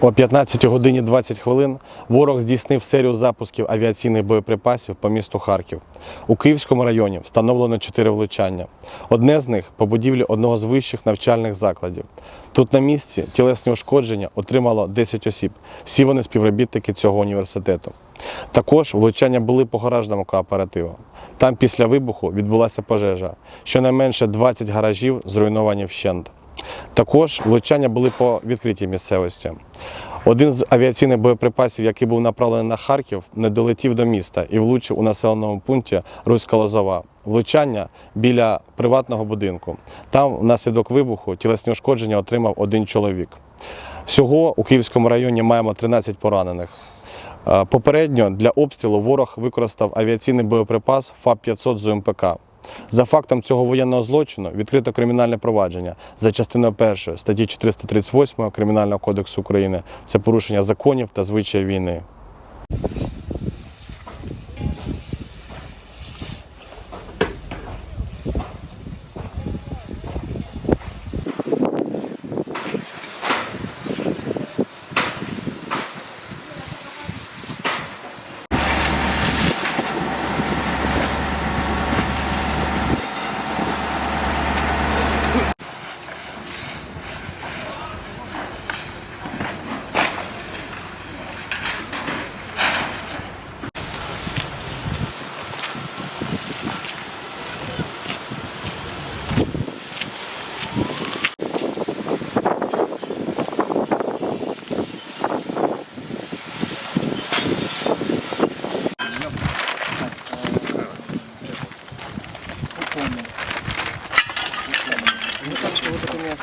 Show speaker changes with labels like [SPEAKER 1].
[SPEAKER 1] О 15 годині 20 хвилин ворог здійснив серію запусків авіаційних боєприпасів по місту Харків. У Київському районі встановлено чотири влучання. Одне з них по будівлі одного з вищих навчальних закладів. Тут на місці тілесні ушкодження отримало 10 осіб. Всі вони співробітники цього університету. Також влучання були по гаражному кооперативу. Там після вибуху відбулася пожежа. Щонайменше 20 гаражів зруйновані вщент. Також влучання були по відкритій місцевості. Один з авіаційних боєприпасів, який був направлений на Харків, не долетів до міста і влучив у населеному пункті Руська Лозова. Влучання біля приватного будинку. Там внаслідок вибуху тілесні ушкодження отримав один чоловік. Всього у Київському районі маємо 13 поранених. Е, Попередньо для обстрілу ворог використав авіаційний боєприпас ФАП-500 з УМПК. За фактом цього воєнного злочину відкрито кримінальне провадження за частиною 1 статті 438 Кримінального кодексу України. Це порушення законів та звичаї війни. цього документу.